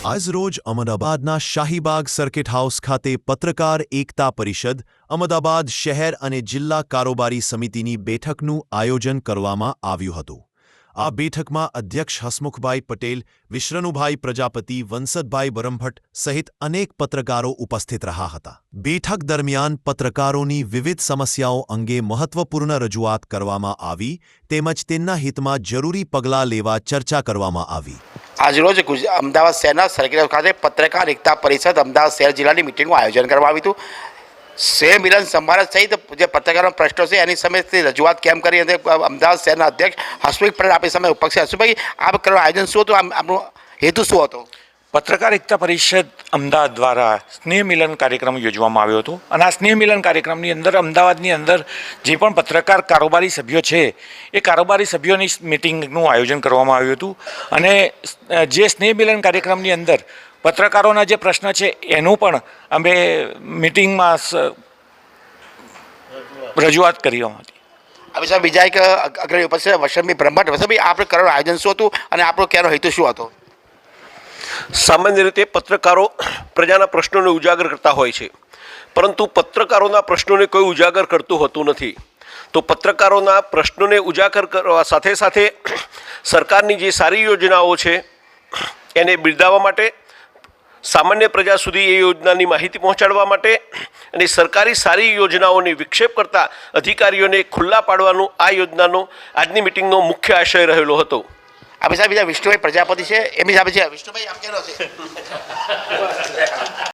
આજ રોજ અમદાવાદના શાહીબાગ સર્કિટ હાઉસ ખાતે પત્રકાર એકતા પરિષદ, અમદાવાદ શહેર અને જિલ્લા કારોબારી સમિતિની બેઠકનું આયોજન કરવામાં આવ્યું હતું. આ બેઠકમાં અધ્યક્ષ હસમુખભાઈ પટેલ વિશ્રનુભાઈ પ્રજાપતિ વંસદભાઈ બરમભટ્ટ સહિત અનેક પત્રકારો ઉપસ્થિત રહ્યા હતા. બેઠક દરમિયાન પત્રકારોની વિવિધ સમસ્યાઓ અંગે મહત્વપૂર્ણ રજૂઆત કરવામાં આવી, તેમજ તેમના હિતમાં જરૂરી પગલાં લેવા ચર્ચા કરવામાં આવી. આજરોજ અમદાવાદ શહેરના સર્કિટ ખાતે પત્રકાર એકતા પરિષદ અમદાવાદ શહેર જિલ્લાની મિટિંગનું આયોજન કરવામાં આવ્યું હતું. મિલન સમારંભ સહિત જે પત્રકારોના પ્રશ્નો છે, એની સામે રજૂઆત કેમ કરી અને અમદાવાદ શહેરના અધ્યક્ષ હસમુખ પટેલ આપણી સામે ઉપસ્થિત હસુભાઈ આ કરવાનું આયોજન શું હતું? આમ આપણું હેતુ શું હતો? પત્રકાર એકતા પરિષદ અમદાવાદ દ્વારા સ્નેહ મિલન કાર્યક્રમ યોજવામાં આવ્યો હતો. અને આ સ્નેહ મિલન કાર્યક્રમની અંદર, અમદાવાદની અંદર જે પણ પત્રકાર કારોબારી સભ્યો છે, એ કારોબારી સભ્યોની મિટિંગનું આયોજન કરવામાં આવ્યું હતું. અને જે સ્નેહ મિલન કાર્યક્રમની અંદર પત્રકારોના જે પ્રશ્ન છે, એનું પણ અમે મિટિંગમાં રજૂઆત કરી હતી. હવે સાહેબ બીજા એક અગ્રણી ઉપસ્થિત વસંતભાઈ બ્રહ્મભટ્ટ વસંતભાઈ આપણે કરવાનું આયોજન શું હતું? અને આપણો કહેવાનો હેતુ શું હતો? સામાન્ય રીતે પત્રકારો પ્રજાના પ્રશ્નોને ઉજાગર કરતા હોય છે. પરંતુ પત્રકારોના પ્રશ્નોને કોઈ ઉજાગર કરતું હોતું નથી. તો પત્રકારોના પ્રશ્નોને ઉજાગર કરવા સાથે સાથે સરકારની જે સારી યોજનાઓ છે, એને બિરદાવવા માટે, સામાન્ય પ્રજા સુધી એ યોજનાની માહિતી પહોંચાડવા માટે અને સરકારી સારી યોજનાઓને વિક્ષેપ કરતા અધિકારીઓને ખુલ્લા પાડવાનું આ યોજનાનો આજની મિટિંગનો મુખ્ય આશય રહેલો હતો. આપણી સાહેબ બીજા વિષ્ણુભાઈ પ્રજાપતિ છે. એમની સામે છે. વિષ્ણુભાઈ આપ કેનો છે?